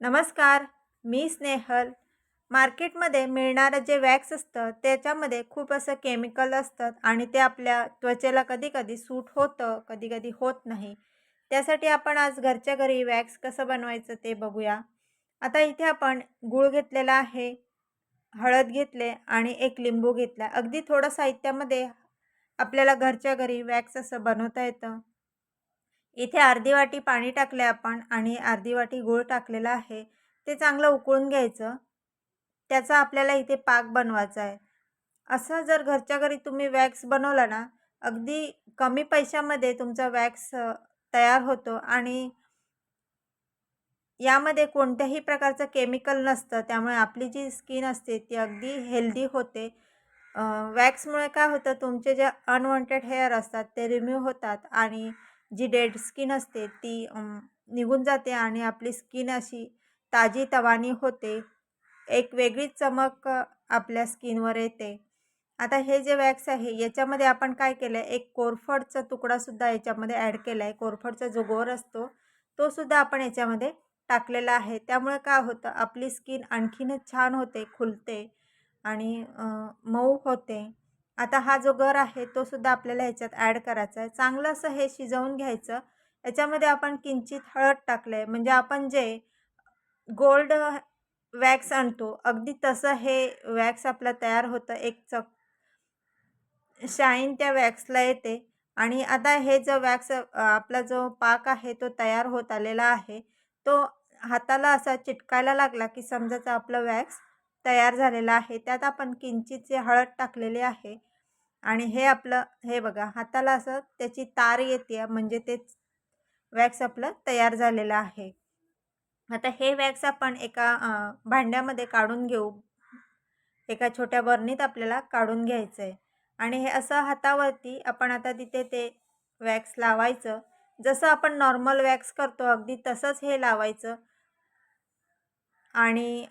नमस्कार मी स्नेहल. मार्केटमध्ये मिळणारं जे वॅक्स असतं त्याच्यामध्ये खूप असं केमिकल असतात आणि ते आपल्या त्वचेला कधी कधी सूट होतं कधी कधी होत नाही. त्यासाठी आपण आज घरच्या घरी वॅक्स कसं बनवायचं ते बघूया. आता इथे आपण गूळ घेतलेला आहे हळद घेतले आणि एक लिंबू घेतला. अगदी थोडं साहित्यामध्ये आपल्याला घरच्या घरी वॅक्स असं बनवता येतं. इथे अर्धी वाटी पाणी टाकले आपण आणि अर्धी वाटी गूळ टाकलेला आहे. ते चांगलं उकळून घ्यायचं. त्याचा आपल्याला इथे पाक बनवायचा आहे. असं जर घरच्या घरी तुम्ही वॅक्स बनवला ना अगदी कमी पैशामध्ये तुमचा वॅक्स तयार होतो आणि यामध्ये कोणत्याही प्रकारचं केमिकल नसतं. त्यामुळे आपली जी स्किन असते ती अगदी हेल्दी होते. वॅक्समुळे काय होतं तुमचे जे अनवॉन्टेड हेअर असतात ते रिम्यू होतात आणि जी डेड स्किन असते ती निघून जाते आणि आपली स्किन अशी ताजी तवानी होते. एक वेगळीच चमक आपल्या स्किनवर येते. आता हे जे वॅक्स आहे याच्यामध्ये आपण काय केलं आहे एक कोरफडचा तुकडासुद्धा याच्यामध्ये ॲड केला आहे कोरफडचा जो गोर असतो तो सुद्धा आपण याच्यामध्ये टाकलेला आहे. त्यामुळे काय होतं आपली स्किन आणखीनच छान होते खुलते आणि मऊ होते. आता हा जो गर आहे तो सुद्धा आपल्याला ह्याच्यात ॲड करायचा आहे चांगलं असं हे शिजवून घ्यायचं. याच्यामध्ये आपण किंचित हळद टाकलं आहे म्हणजे आपण जे गोल्ड वॅक्स आणतो अगदी तसं हे वॅक्स आपलं तयार होतं. एक चक शाईन त्या वॅक्सला येते. आणि आता हे जो वॅक्स आपला जो पाक आहे तो तयार होत आलेला आहे तो हाताला असा चिटकायला लागला की समजाचा आपलं वॅक्स तयार झालेला आहे. त्यात आपण किंचितचे हळद टाकलेले आहे आणि हे आपलं हे बघा हाताला असं त्याची तार येते म्हणजे तेच वॅक्स आपलं तयार झालेलं आहे. आता हे वॅक्स आपण एका भांड्यामध्ये काढून घेऊ. एका छोट्या बर्नीत आपल्याला काढून घ्यायचं आहे आणि हे असं हातावरती आपण आता तिथे ते वॅक्स लावायचं. जसं आपण नॉर्मल वॅक्स करतो अगदी तसंच हे लावायचं. आणि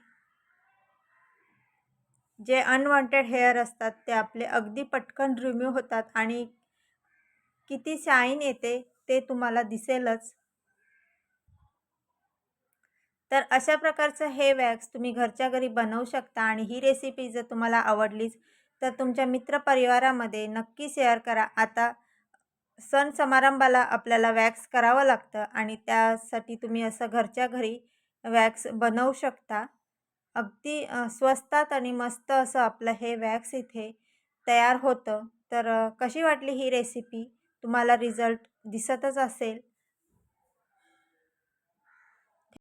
जे अनवॉन्टेड हेअर असतात ते आपले अगदी पटकन रिम्यूव्ह होतात आणि किती शाईन येते ते तुम्हाला दिसेलच. तर अशा प्रकारचं हे वॅक्स तुम्ही घरच्या घरी बनवू शकता आणि ही रेसिपी जर तुम्हाला आवडलीच तर तुमच्या मित्रपरिवारामध्ये नक्की शेअर करा. आता सण समारंभाला आपल्याला वॅक्स करावं लागतं आणि त्यासाठी तुम्ही असं घरच्या घरी वॅक्स बनवू शकता. अगदी स्वस्तात आणि मस्त असं आपलं हे वॅक्स इथे तयार होतं. तर कशी वाटली ही रेसिपी? तुम्हाला रिझल्ट दिसतच असेल.